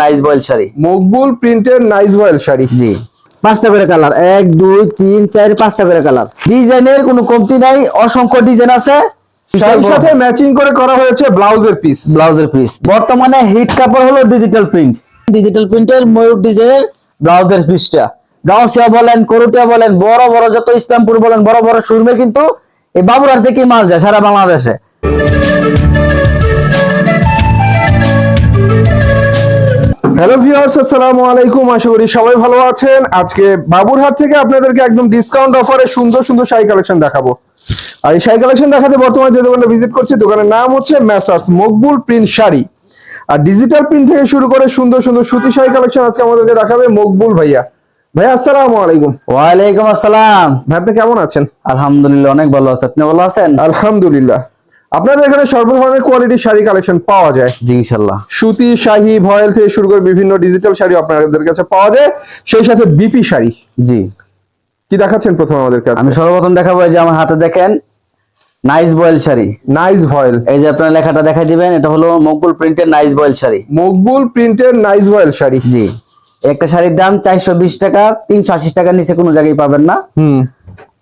Nice voile sari. Maqbool প্রিন্টের nice voile sari. জি। পাঁচটা করে কালার এক দুই তিন চার পাঁচটা করে কালার ডিজাইনের কোনো কমতি নাই অসংখ্য ডিজাইন আছে। সাথে ম্যাচিং করে করা হয়েছে ব্লাউজের পিস ব্লাউজের পিস বর্তমানে হিট কাপড় হলো ডিজিটাল প্রিন্ট ডিজিটাল প্রিন্টের ময়ূর ডিজাইনের ব্লাউজের পিসটা গাউসিয়া বলেন করুটিয়া বলেন বড় বড় যত ইসলামপুর বলেন বড় বড় শোরুমে কিন্তু এই বাবুরার থেকে মাল যায় সারা বাংলাদেশে। হ্যালো ভিউয়ার্স আসসালামু আলাইকুম। আশা করি সবাই ভালো আছেন। আজকে বাবুরহাট থেকে আপনাদেরকে একদম ডিসকাউন্ট অফারে সুন্দর সুন্দর শাড়ি কালেকশন দেখাবো। আর এই শাড়ি কালেকশন দেখাতে বর্তমানে যে দোকানটা ভিজিট করছি দোকানের নাম হচ্ছে ম্যাসার্স মকবুল প্রিন্ট শাড়ি। আর ডিজিটাল প্রিন্ট থেকে শুরু করে সুন্দর সুন্দর সুতি শাড়ি কালেকশন আজকে আমাদেরকে দেখাবে মকবুল ভাইয়া। ভাইয়া আসসালামু আলাইকুম। ওয়ালাইকুম আসসালাম। ভাই আপনি কেমন আছেন? আলহামদুলিল্লাহ অনেক ভালো আছে। আপনি ভালো আছেন? আলহামদুলিল্লাহ। আপনাদের এখানে সর্ব ধরনের কোয়ালিটির শাড়ি কালেকশন পাওয়া যায়। জি ইনশাল্লাহ। সুতি শাহী ভয়েল থেকে শুরু করে বিভিন্ন ডিজিটাল শাড়ি আপনাদের কাছে পাওয়া যায়। সেই সাথে বিপি শাড়ি। জি। কি দেখাচ্ছেন প্রথম আমাদেরকে আমি সর্বপ্রথম দেখাবো যে আমার হাতে দেখেন nice voile sari. Nice voile এই যে আপনার লেখাটা দেখাই দিবেন এটা হলো মকবুল প্রিন্টের নাইস বয়েল শাড়ি। মকবুল প্রিন্টের নাইস ভয়েল শাড়ি। জি। একটা শাড়ির দাম চারশো বিশ টাকা তিনশো আশি টাকার নিচে কোনো জায়গায় পাবেন না। হুম।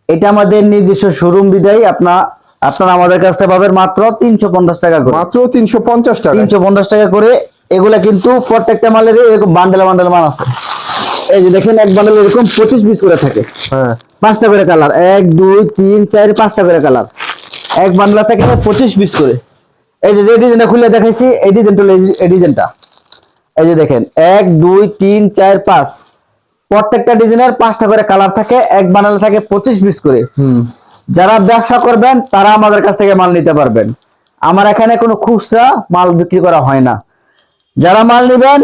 এটা আমাদের নিজস্ব শোরুম বিদায় আপনার আপনারা আমাদের কাছ থেকে পাবেন মাত্র তিনশো পঞ্চাশ টাকা করে। মাত্র তিনশো পঞ্চাশ টাকা। তিনশো পঞ্চাশ টাকা করে। এগুলা কিন্তু প্রত্যেকটা মালের এরকম বান্ডেলে বান্ডেল মান আছে। এই যে দেখেন এক বান্ডেল এরকম পঁচিশ পিস করে থাকে। হ্যাঁ। পাঁচটা করে কালার এক দুই তিন চার পাঁচটা করে কালার এক বান্ডলা থেকে পঁচিশ পিস করে। এই যে যে ডিজাইনটা খুলে দেখাইছি এই ডিজাইনটা এই- ডিজাইনটা এই যে দেখেন এক দুই তিন চার পাঁচ। প্রত্যেকটা ডিজাইনের পাঁচটা করে কালার থাকে এক বান্ডলে থাকে পঁচিশ পিস করে। হুম। যারা ব্যবসা করবেন, তারা আমাদের কাছ থেকে মাল নিতে পারবেন। আমার এখানে কোনো খুচরা মাল বিক্রি করা হয় না। যারা মাল নেবেন,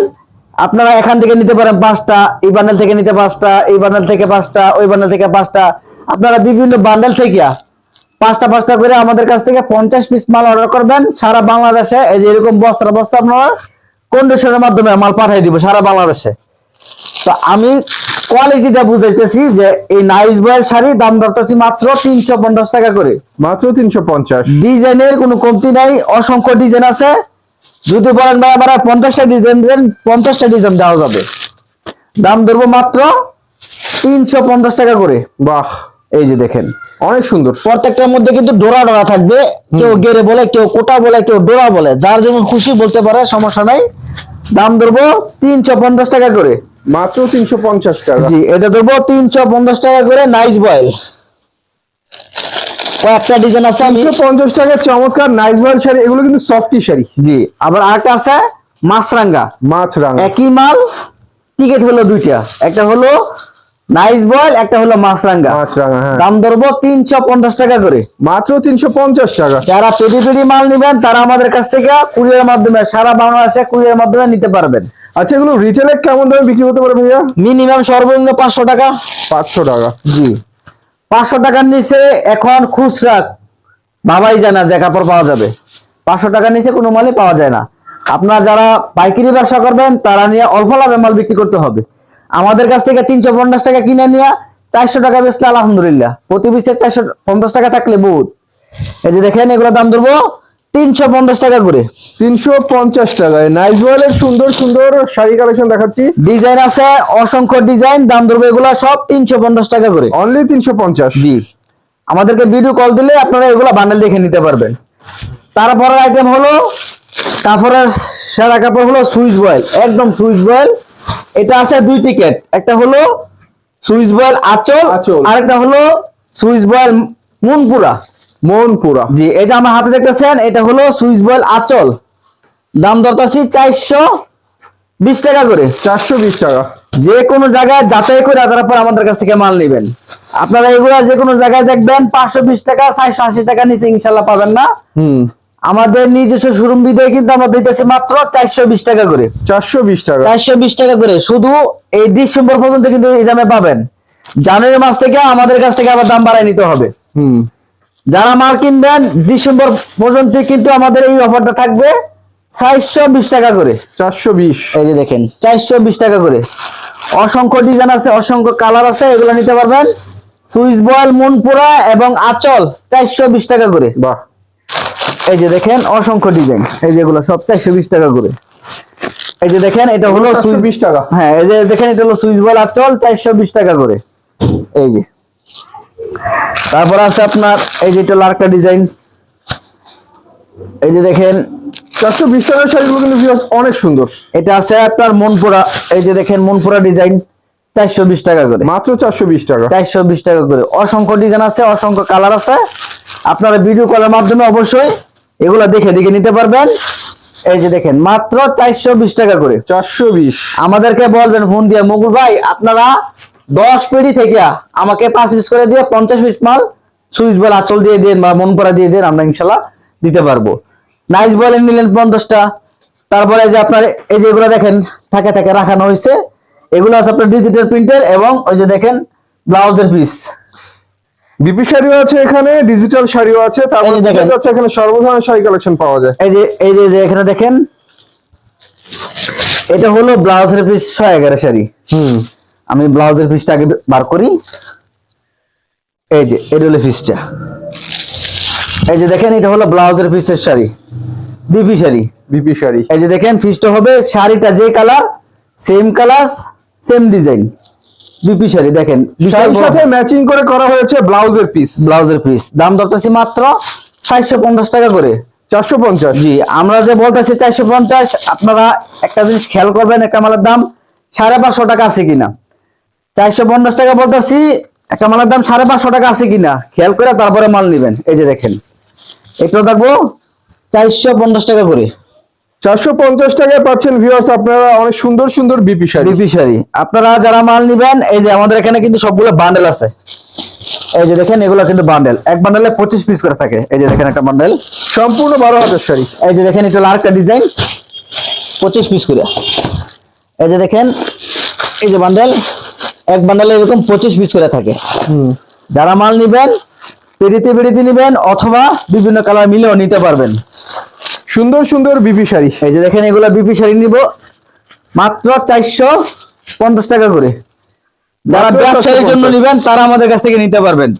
আপনারা এখান থেকে নিতে পারেন পাঁচটা, এই বান্ডেল থেকে নিতে পাঁচটা, এই বান্ডেল থেকে পাঁচটা, ওই বান্ডেল থেকে পাঁচটা। আপনারা বিভিন্ন বান্ডেল থেকে পাঁচটা পাঁচটা করে আমাদের কাছ থেকে পঞ্চাশ পিস মাল অর্ডার করবেন। সারা বাংলাদেশে, এই যে এরকম বস্তা বস্তা আপনারা কন্ডিশনের মাধ্যমে মাল পাঠিয়ে দিব সারা বাংলাদেশে। তো আমি কোয়ালিটিটা বুঝাইতেছি যে এই নাইস বয়েল শাড়ি দাম ধরতেছি মাত্র তিনশো পঞ্চাশ টাকা করে। মাত্র তিনশো পঞ্চাশ। ডিজাইনের কোনো কমতি নাই অসংখ্য ডিজাইন আছে। যদি বলেন ভাই আমার পঞ্চাশটা ডিজাইন দেন পঞ্চাশটা ডিজাইন দেওয়া যাবে। দাম ধরবো মাত্র তিনশো পঞ্চাশ টাকা করে। বাহ। এই যে দেখেন। অনেক সুন্দর। প্রত্যেকটার মধ্যে কিন্তু ডোরা ডোরা থাকবে। কেউ গেরে বলে কেউ কোটা বলে কেউ ডোরা বলে। যার যেমন খুশি বলতে পারে সমস্যা নাই। দাম ধরবো তিনশো পঞ্চাশ টাকা করে। মাত্র তিনশো পঞ্চাশ টাকা। জি এটা ধরবো তিনশো পঞ্চাশ টাকা করে নাইস বয়েল। কয়েকটা ডিজাইন আছে আমি পঞ্চাশ টাকা চমৎকার নাইস বয়েল শাড়ি এগুলো কিন্তু সফটি শাড়ি। জি আবার আরেকটা আছে মাছরাঙ্গা। মাছরাঙ্গা। একই মাল টিকিট হলো দুইটা। একটা হলো নাইস বয়েল একটা হলো মাছরাঙ্গা। মাছ হ্যাঁ। দাম ধরবো তিনশো পঞ্চাশ টাকা করে। মাত্র তিনশো পঞ্চাশ টাকা। যারা পেটি পেটি মাল নিবেন তারা আমাদের কাছ থেকে কুরিয়ার মাধ্যমে সারা বাংলাদেশে কুরিয়ার মাধ্যমে নিতে পারবেন। আচ্ছা এগুলো রিটেলে কেমন দামে বিক্রি হতে পারে ভাইয়া? মিনিমাম সর্বনিম্ন পাঁচশো টাকা। পাঁচশো টাকা। জি। পাঁচশো টাকার নিচে এখন খুচরা ভাবাই যায় না যে কাপড় পাওয়া যাবে। পাঁচশো টাকার নিচে কোনো মালই পাওয়া যায় না। আপনারা যারা পাইকারি ব্যবসা করবেন তারা নিয়ে অল্প লাভে মাল বিক্রি করতে হবে। আমাদের কাছ থেকে তিনশো পঞ্চাশ টাকা কিনে নিয়ে চারশো টাকা বেচলে আলহামদুলিল্লাহ। প্রতি পিসে চারশো পঞ্চাশ টাকা থাকলে বহুত। এই যে দেখেন এগুলো দাম ধরবো তিনশো পঞ্চাশ টাকা করে। তিনশো পঞ্চাশ টাকায়। নাইস বয়েলের সুন্দর সুন্দর শাড়ি কালেকশন দেখাচ্ছি। ডিজাইন আছে অসংখ্য ডিজাইন দাম ধরবো এগুলো সব তিনশো পঞ্চাশ টাকা করে। অনলি তিনশো পঞ্চাশ। জি। আমাদেরকে ভিডিও কল দিলে আপনারা এগুলো বান্ডেল দেখে নিতে পারবেন। তারপরের আইটেম হলো কাপড়ের সেরা কাপড় হলো সুইচ বয়েল একদম সুইচ বয়েল। এটা আছে দুই টিকেট একটা হলো সুইচ বয়েল আচল। আরেকটা হলো সুইচ বয়েল মুনপুরা। মনপুরা। জি এই যে আমার হাতে দেখতেছেন এটা হলো সুইচ বয়েল আচল। দাম দরতাছি চারশো বিশ টাকা করে। চারশো বিশ টাকা। যে কোনো জায়গায় যাচাই করে তারপর আমাদের কাছ থেকে মাল নেবেন। আপনারা এগুলা যে কোনো জায়গায় দেখবেন পাঁচশো বিশ টাকা চারশো আশি টাকা নিচে ইনশাল্লাহ পাবেন না। হুম। আমাদের নিজস্ব শোরুম বিদায় কিন্তু আমরা দিতেছি মাত্র চারশো বিশ টাকা করে। চারশো বিশ টাকা। চারশো বিশ টাকা করে। শুধু এই ডিসেম্বর পর্যন্ত কিন্তু এই দামে পাবেন। জানুয়ারি মাস থেকে আমাদের কাছ থেকে আবার দাম বাড়ায় নিতে হবে। হুম। যারা মাল কিনবেন ডিসেম্বর পর্যন্ত কিন্তু আমাদের এই অফারটা থাকবে চারশো বিশ টাকা করে। চারশো বিশ। এই যে দেখেন চারশো বিশ টাকা করে। অসংখ্য ডিজাইন আছে অসংখ্য কালার আছে এগুলো নিতে পারবেন। সুইচ বয়েল মনপুরা এবং আচল চারশো বিশ টাকা করে। বাহ। এই যে দেখেন অসংখ্য ডিজাইন। এই যেগুলো সব চারশো বিশ টাকা করে। এই যে দেখেন এটা হলো সুইচ বিশ টাকা। হ্যাঁ এই যে দেখেন এটা হলো সুইচ বল আচল চারশো বিশ টাকা করে। এই যে। তারপর আছে আপনার এই যে এটা হলো আরেকটা ডিজাইন। এই যে দেখেন। চারশো বিশ টাকার শাড়িগুলো কিন্তু অনেক সুন্দর। এটা আছে আপনার মনপুরা এই যে দেখেন মনপুরা ডিজাইন চারশো বিশ টাকা করে। মাত্র চারশো বিশ টাকা। চারশো বিশ টাকা করে। অসংখ্য ডিজাইন আছে অসংখ্য কালার আছে। আপনারা ভিডিও কলের মাধ্যমে অবশ্যই এগুলো দেখে দেখে নিতে পারবেন। এই যে দেখেন মাত্র চারশো বিশ টাকা করে। চারশো বিশ। আমাদেরকে বলবেন ফোন দিয়ে মুকুল ভাই আপনারা দশ পেড়ি থেকে আমাকে পাঁচ পিস করে দিয়ে পঞ্চাশ পিস মাল সুইচ বল আচল দিয়ে দিন বা মন করা দিয়ে দেন আমরা ইনশাল্লাহ দিতে পারব। নাইস বলে নিলেন পঞ্চাশটা। তারপরে যে আপনার এই যে এগুলো দেখেন থাকে থাকে রাখানো হয়েছে। এগুলো আছে আপনার ডিজিটাল প্রিন্টের এবং ওই যে দেখেন ব্লাউজের পিস বিপি শাড়িও আছে এখানে ডিজিটাল শাড়িও আছে তারপরে দেখেন। দেখা যাচ্ছে এখানে সর্বধরনের শাড়ি কালেকশন পাওয়া যায়। এই যে এই যে- এখানে দেখেন এটা হলো ব্লাউজের পিস ছয় এগারো শাড়ি। হুম। আমি ব্লাউজের পিসটা আগে বার করি। এই যে এটা হলো পিসটা এই যে দেখেন এটা হলো ব্লাউজের পিসের শাড়ি। বিপি শাড়ি। বিপি শাড়ি। এই যে দেখেন পিসটা হবে শাড়িটা যে colour same colour same design BP sari দেখেন বিশাল সাথে ম্যাচিং করে করা হয়েছে ব্লাউজের পিস ব্লাউজের পিস দাম ধরতেছি মাত্র চারশো পঞ্চাশ টাকা করে। চারশো পঞ্চাশ। জি আমরা যে বলতেছি চারশো পঞ্চাশ আপনারা একটা জিনিস খেয়াল করবেন একটা মালের দাম সাড়ে পাঁচশো টাকা আছে কিনা। চারশো পঞ্চাশ টাকা বলতেছি একটা মালের দাম সাড়ে পাঁচশো টাকা আছে কিনা। খেয়াল করে তারপরে মাল নিবেন। এই যে দেখেন এটা দেখব চারশো পঞ্চাশ টাকা করে। চারশো পঞ্চাশ টাকায় পাচ্ছেন ভিউয়ার্স আপনারা অনেক সুন্দর সুন্দর বিপি শাড়ি। বিপি শাড়ি। আপনারা যারা মাল নিবেন এই যে আমাদের এখানে কিন্তু সবগুলো বান্ডেল আছে। এই যে দেখেন এগুলো কিন্তু বান্ডেল এক বান্ডেলে পঁচিশ পিস করে থাকে। এই যে দেখেন একটা বান্ডেল সম্পূর্ণ বারো হাজার শাড়ি। এই যে দেখেন এটা হলো ডিজাইন পঁচিশ পিস করে। এই যে দেখেন এই যে বান্ডেল এক বান্ডেলে এরকম পঁচিশ পিস করে থাকে। যারা মাল নিবেন পেরিতে পেরিতে নিবেন অথবা বিভিন্ন কালার মিলেও নিতে পারবেন। সুন্দর সুন্দর বিপি শাড়ি। এই যে দেখেন এগুলো বিপি শাড়ি নিব মাত্র চারশো পঞ্চাশ টাকা করে। যারা ব্যবসায়ীর জন্য 450 নিবেন তারা আমাদের কাছ থেকে নিতে পারবেন।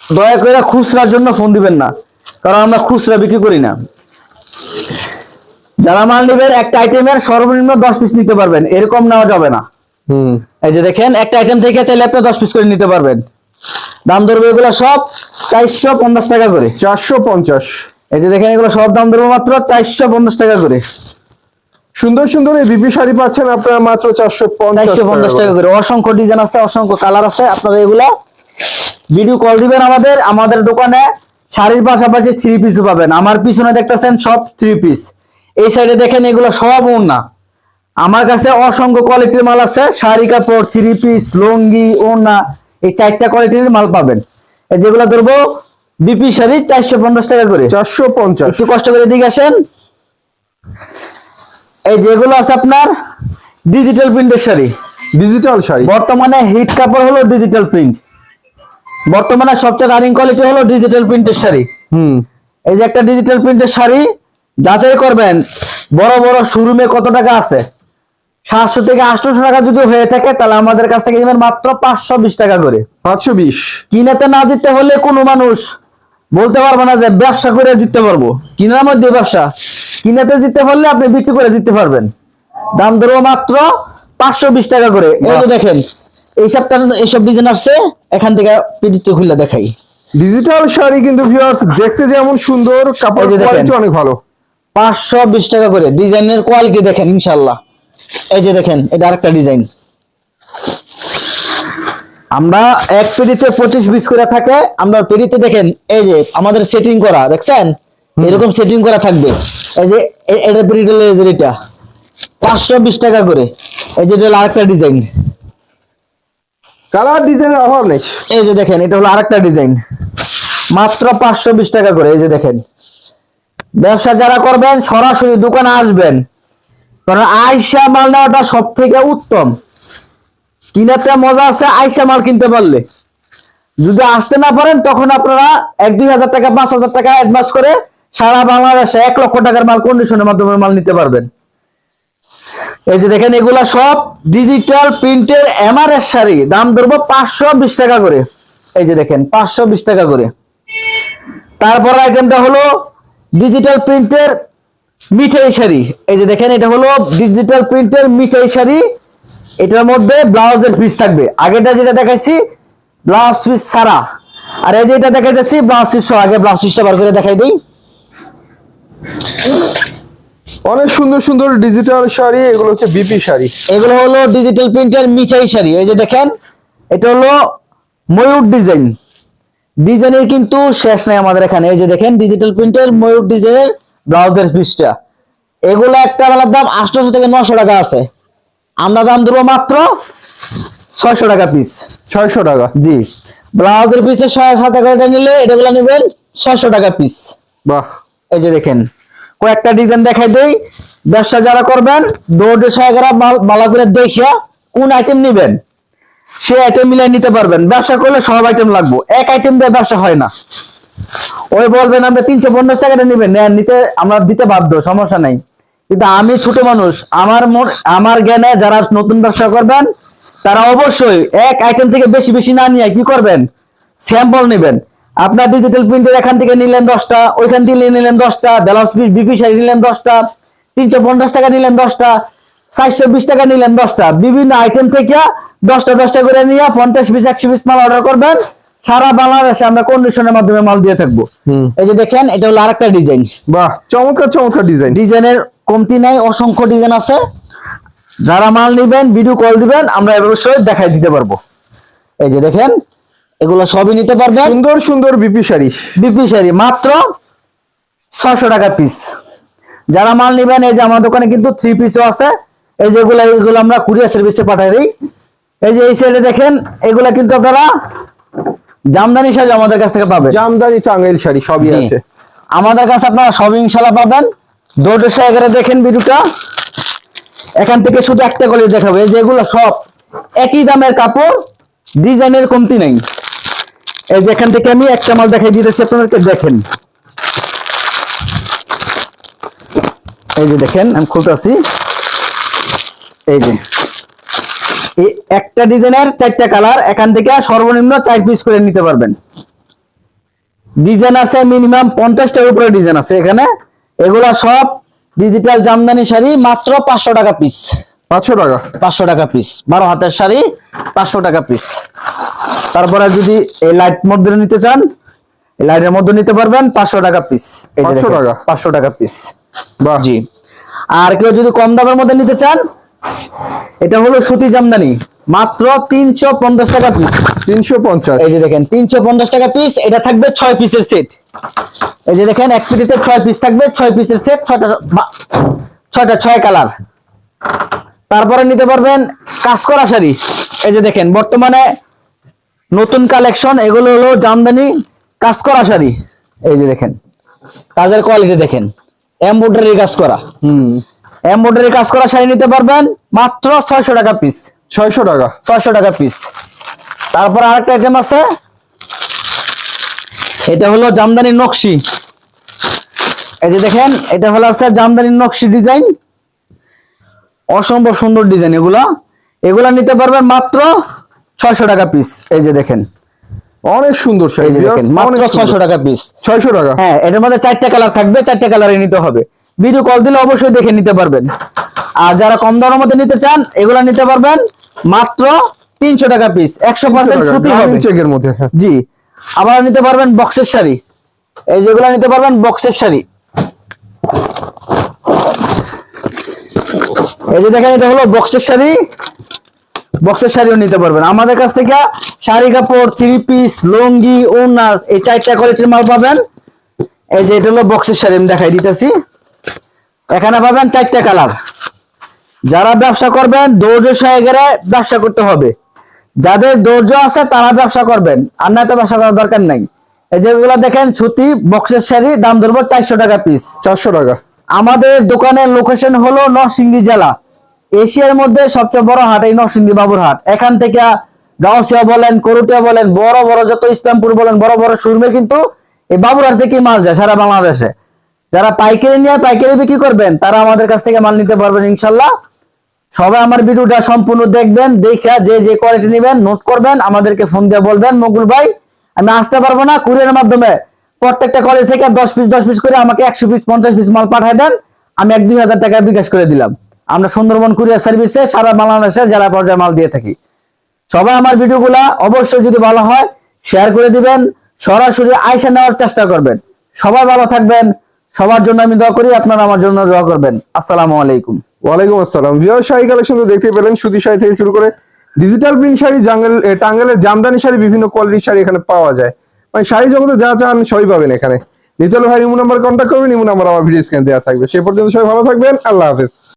দয়া করে খুচরার জন্য ফোন দিবেন না কারণ আমরা খুচরা বিক্রি করি না। যারা মাল নিবেন একটা আইটেমের সর্বনিম্ন দশ পিস নিতে পারবেন এরকম নেওয়া যাবে না। হুম। এই যে দেখেন একটা আইটেম থেকে চাইলে আপনি দশ পিস করে নিতে পারবেন। দাম ধরবে এগুলো সব চারশো পঞ্চাশ টাকা করে। চারশো পঞ্চাশ। এই যে দেখেন এগুলো সব দাম ধরবে মাত্র চারশো পঞ্চাশ টাকা করে। সুন্দর সুন্দর এই বিপি শাড়ি পাচ্ছেন আপনারা মাত্র চারশো চারশো পঞ্চাশ টাকা করে। অসংখ্য ডিজাইন আছে অসংখ্য কালার আছে। আপনারা এগুলো ভিডিও কল দিবেন আমাদের আমাদের দোকানে। শাড়ির পাশাপাশি থ্রি পিসও পাবেন। আমার পিছনে দেখতেছেন সব থ্রি পিস এই সাইডে দেখেন এগুলো সব ওড়না। আমার কাছে অসংখ্য কোয়ালিটির মাল আছে। শাড়ি কাপড় থ্রি পিস লুঙ্গি ওড়না এই চারটা কোয়ালিটির মাল পাবেন। এই যেগুলো ধরবো বিপি শাড়ি চারশো পঞ্চাশ টাকা করে। চারশো পঞ্চাশ। একটু কষ্ট করে দিকে আসেন। এই যেগুলো আছে আপনার ডিজিটাল প্রিন্টের শাড়ি। ডিজিটাল শাড়ি। বর্তমানে হিট কাপড় হলো ডিজিটাল প্রিন্ট বর্তমানে সবচেয়ে রানিং কোয়ালিটি হলো ডিজিটাল প্রিন্টের শাড়ি। হুম। এই যে একটা ডিজিটাল প্রিন্টের শাড়ি যাচাই করবেন বড় বড় শোরুমে কত টাকা আছে? সাতশো থেকে আটশোশো টাকা যদি হয়ে থাকে তাহলে আমাদের কাছ থেকে নেবেন মাত্র পাঁচশো বিশ টাকা করে। পাঁচশো বিশ। কিনাতে না জিততে হলে কোনো মানুষ বলতে পারবে না যে ব্যবসা করে জিততে পারব। কিনার মধ্যে ব্যবসা। কিনাতে জিততে পারলে আপনি বিক্রি করে জিততে পারবেন। দাম ধরবো মাত্র পাঁচশো বিশ টাকা করে। এই যে দেখেন এইসব এইসব ডিজাইন আসছে এখান থেকে পিডিতে খুলে দেখাই। ডিজিটাল শাড়ি কিন্তু ভিউয়ার্স দেখতে যেমন সুন্দর কাপড়। কোয়ালিটি অনেক ভালো। পাঁচশো বিশ টাকা করে। ডিজাইনের কোয়ালিটি দেখেন ইনশাল্লাহ এই যে দেখেন এটা আরেকটা ডিজাইন আমরা এক পেডিতে পঁচিশ বিশ করে থাকে আমরা পেডিতে দেখেন এই যে আমাদের সেটিং করা দেখছেন? এরকম সেটিং করা থাকবে। এই যে এটা পেডিট যে এটা। পাঁচশো বিশ টাকা করে। এই যে এটা আরেকটা ডিজাইন কালার ডিজাইনের অভাব নেই। এই যে দেখেন এটা হলো আরেকটা ডিজাইন মাত্র পাঁচশো বিশ টাকা করে এই যে দেখেন। ব্যবসা যারা করবেন সরাসরি দোকানে আসবেন। কারণ আইসা মাল নেওয়াটা সব থেকে উত্তম। কিনাতে মজা আছে, আইসা মাল কিনতে পারলে। যদি আসতে না পারেন, তখন আপনারা এক, দুই হাজার টাকা, পাঁচ হাজার টাকা অ্যাডভান্স করে সারা বাংলাদেশে এক লক্ষ টাকার মাল কন্ডিশনের মাধ্যমে মাল নিতে পারবেন। এই যে দেখেন, এগুলা সব ডিজিটাল প্রিন্টের এমআরএস শাড়ি। দাম ধরবো পাঁচশো বিশ টাকা করে। এই যে দেখেন, পাঁচশো বিশ টাকা করে। তারপর আইটেমটা হলো ডিজিটাল প্রিন্টের মিঠাই শাড়ি। এই যে দেখেন, এটা হলো ডিজিটাল প্রিন্টের মিঠাই শাড়ি। এটার মধ্যে ব্লাউজের পিস থাকবে। আগেটা যেটা দেখাইছি ব্লাউজ পিস ছাড়া। আর এই যে এটা দেখাইতেছি ব্লাউজ পিস আগে ব্লাউজ পিসটা বার করে দেখাই দিই। অনেক সুন্দর সুন্দর ডিজিটাল শাড়ি এগুলো হচ্ছে বিপি শাড়ি। এগুলো হলো ডিজিটাল প্রিন্টের মিঠাই শাড়ি এই যে দেখেন এটা হলো ময়ূর ডিজাইন ডিজাইনের কিন্তু শেষ নাই আমাদের এখানে। এই যে দেখেন ডিজিটাল প্রিন্টের ময়ূর ডিজাইনের ব্লাউজের পিসটা এগুলো একটা বেলার দাম আটশোশো থেকে নশো টাকা আছে। আমরা দাম দেবো মাত্র ছয়শো টাকা পিস ছয়শো টাকা। জি। ব্লাউজের পিসে ছয় সাত টাকা নিলে এটাগুলো নেবেন ছয়শো টাকা পিস বাহ। এই যে দেখেন কয়েকটা ডিজাইন দেখাই দেই। ব্যবসা যারা করবেন দৌড়ে সহায়করা মালা করে দেখিয়া কোন আইটেম নেবেন সে আইটেম মিলিয়ে নিতে পারবেন। ব্যবসা করলে সব আইটেম লাগবে। এক আইটেম দিয়ে ব্যবসা হয় না। ওই বলবেন আমরা তিনশো পঞ্চাশ টাকাটা নেবেন। নিতে আমরা দিতে বাধ্য সমস্যা নাই। কিন্তু আমি ছোট মানুষ আমার আমার জ্ঞানে যারা নতুন ব্যবসা করবেন তারা অবশ্যই এক আইটেম থেকে বেশি বেশি না নিয়ে কি করবেন? স্যাম্পল নেবেন। আপনার ডিজিটাল প্রিন্টের এখান থেকে নিলেন দশটা ওইখান থেকে নিলেন দশটা ব্যালান্স পিস বিপি শাড়ি নিলেন দশটা তিনশো পঞ্চাশ টাকা নিলেন দশটা চারশো বিশ টাকা নিলেন দশটা। বিভিন্ন আইটেম থেকে দশটা দশটা করে নিয়ে পঞ্চাশ পিস একশো পিস মাল অর্ডার করবেন। সারা বাংলাদেশে আমরা কন্ডিশনের মাধ্যমে মাল দিয়ে থাকব। এই যে দেখেন এটা হলো আরেকটা ডিজাইন বাহ চমৎকার চমৎকার ডিজাইন ডিজাইনের কমতি নাই অসংখ্য ডিজাইন আছে। যারা মাল নিবেন ভিডিও কল দিবেন আমরা অবশ্যই দেখাই দিতে পারব। এই যে দেখেন এগুলো সবই নিতে পারবেন। সুন্দর সুন্দর বিপি শাড়ি। বিপি শাড়ি মাত্র ছশো টাকা পিস যারা মাল নিবেন এই যে আমার দোকানে কিন্তু থ্রি পিসও আছে। এই যেগুলো এগুলো এগুলো আমরা কুরিয়ার সার্ভিসে পাঠাই দিই। এই যে এই সাইডে দেখেন এগুলা কিন্তু আপনারা জামদানি শাড়ি আমাদের কাছ থেকে পাবেন। জামদানি টাঙ্গাইল শাড়ি সবই। আছে। আমাদের কাছে আপনারা সব ইনশাল্লাহ পাবেন। দৌড়ের এগারো দেখেন ভিডিওটা। এখান থেকে শুধু একটা করে দেখাবো যেগুলো সব একই দামের কাপড়, ডিজাইনের কমতি নেই। এই যে এখান থেকে আমি একটা মাল দেখাই দিতেছি, আপনাদেরকে দেখেন। এই যে দেখেন, আমি খুলতেছি। এই যে। এই একটা ডিজাইনের চারটা কালার, এখান থেকে সর্বনিম্ন চার পিস করে নিতে পারবেন। ডিজাইন আছে মিনিমাম পঞ্চাশটার উপরে ডিজাইন আছে এখানে। এগুলা সব ডিজিটাল জামদানি শাড়ি মাত্র পাঁচশো টাকা পিস পাঁচশো টাকা? পাঁচশো টাকা পিস বারো হাতের শাড়ি পাঁচশো টাকা পিস তারপরে যদি এই লাইট মধ্যে নিতে চান এই লাইটের মধ্যে নিতে পারবেন পাঁচশো টাকা পিস এই যে 500 দেখেন, টাকা? পাঁচশো টাকা পিস জি। আর কেউ যদি কম দামের মধ্যে নিতে চান এটা হলো সুতি জামদানি। মাত্র তিনশো পঞ্চাশ টাকা পিস তিনশো পঞ্চাশ। এই যে দেখেন তিনশো পঞ্চাশ টাকা পিস এটা থাকবে ছয় পিসের সেট এই যে দেখেন এক পিটিতে ছয় পিস থাকবে ছয় পিসের সেট ছয়টা ছয়টা ছয় কালার তারপরে নিতে পারবেন কাজ করা শাড়ি। এই যে দেখেন বর্তমানে নতুন কালেকশন এগুলো হলো জামদানি কাজ করা শাড়ি। এই যে দেখেন কাজের কোয়ালিটি দেখেন এমব্রয়ডারি কাজ করা। হুম। এমব্রয়ডারি কাজ করা শাড়ি নিতে পারবেন মাত্র ছয়শো টাকা পিস ছয়শো টাকা। ছয়শো টাকা পিস তারপর আরেকটা আইটেম আছে। এটা হলো জামদানি নকশি। এই যে দেখেন এটা হলো আছে জামদানি নকশি ডিজাইন অসম্ভব সুন্দর ডিজাইন এগুলা। এগুলা নিতে পারবেন মাত্র ছয়শো টাকা পিস এই যে দেখেন। অনেক সুন্দর এই যে দেখেন মাত্র ছয়শো টাকা পিস ছয়শো টাকা? হ্যাঁ এটার মধ্যে চারটা কালার থাকবে চারটা কালারে নিতে হবে। ভিডিও কল দিলে অবশ্যই দেখে নিতে পারবেন। আর যারা কম দামের মধ্যে নিতে চান এগুলা নিতে পারবেন মাত্র তিনশো টাকা পিস একশো পার্সেন্ট সুতি হবে। চেকের মধ্যে হ্যাঁ। জি আবার নিতে পারবেন বক্সের শাড়ি। এই যেগুলো নিতে পারবেন বক্সের শাড়ি। এই যে দেখেন এটা হলো বক্সের শাড়ি। বক্সের শাড়িও নিতে পারবেন। আমাদের কাছ থেকে শাড়ি কাপড় থ্রি পিস লুঙ্গি ওড়না এই চারটা কোয়ালিটির মাল পাবেন। এই যে এটা হলো বক্সের শাড়ি আমি দেখাই দিতেছি। এখানে পাবেন চারটা কালার যারা ব্যবসা করবেন ধৈর্য সহকারে ব্যবসা করতে হবে। যাদের ধৈর্য আছে তারা ব্যবসা করবেন। আর না তো ব্যবসা করার দরকার নাই। এই যেগুলো দেখেন সুতি বক্সের শাড়ি দাম ধরবো চারশো টাকা পিস চারশো টাকা। আমাদের দোকানের লোকেশন হলো নরসিংদী জেলা। এশিয়ার মধ্যে সবচেয়ে বড় হাট এই নরসিংদী বাবুর হাট। এখান থেকে গাউসিয়া বলেন করুটিয়া বলেন বড় বড় যত ইসলামপুর বলেন বড় বড় সুরমে কিন্তু এই বাবুরহাট থেকে মাল যায় সারা বাংলাদেশে। যারা পাইকারি নিয়ে পাইকারি বিক্রি করবেন তারা আমাদের কাছ থেকে মাল নিতে পারবেন ইনশাল্লাহ। সবাই আমার ভিডিওটা সম্পূর্ণ দেখবেন, দেখে যে যে কোয়ালিটি নেবেন নোট করবেন, আমাদেরকে ফোন দিয়ে বলবেন মকুল ভাই, আমি আসতে পারব না কুরিয়ারের মাধ্যমে। প্রত্যেকটা কলেজ থেকে দশ পিস দশ পিস করে আমাকে একশো পিস পঞ্চাশ পিস মাল পাঠায় দেন, আমি এক দুই হাজার টাকা বিকাশ করে দিলাম। আমরা সুন্দরবন কুরিয়ার সার্ভিসে সারা বাংলাদেশে জেলা পর্যায়ে মাল দিয়ে থাকি। সবাই আমার ভিডিওগুলা অবশ্যই যদি ভালো হয় শেয়ার করে দিবেন, সরাসরি আয়সা নেওয়ার চেষ্টা করবেন। সবাই ভালো থাকবেন, সবার জন্য আমি দোয়া করি, আপনারা আমার জন্য দোয়া করবেন। আসসালামু আলাইকুম। ওয়ালাইকুম আসসালাম। ভিউয়ার শাড়ি কালেকশন তো দেখতে পেলেন, সুতি শাড়ি থেকে শুরু করে ডিজিটাল প্রিন্ট শাড়ি জাঙ্গেল টাঙ্গেলের জামদানি শাড়ি, বিভিন্ন কোয়ালিটির শাড়ি এখানে পাওয়া যায়। মানে শাড়ি জগতে যা চান সবই পাবেন এখানে। নিতে হলে ভাই ইমু নাম্বার কন্ট্যাক্ট করবেন ইমু নাম্বার আমার ভিডিও স্ক্যান দেওয়া থাকবে। সে পর্যন্ত সবাই ভালো থাকবেন, আল্লাহ হাফেজ।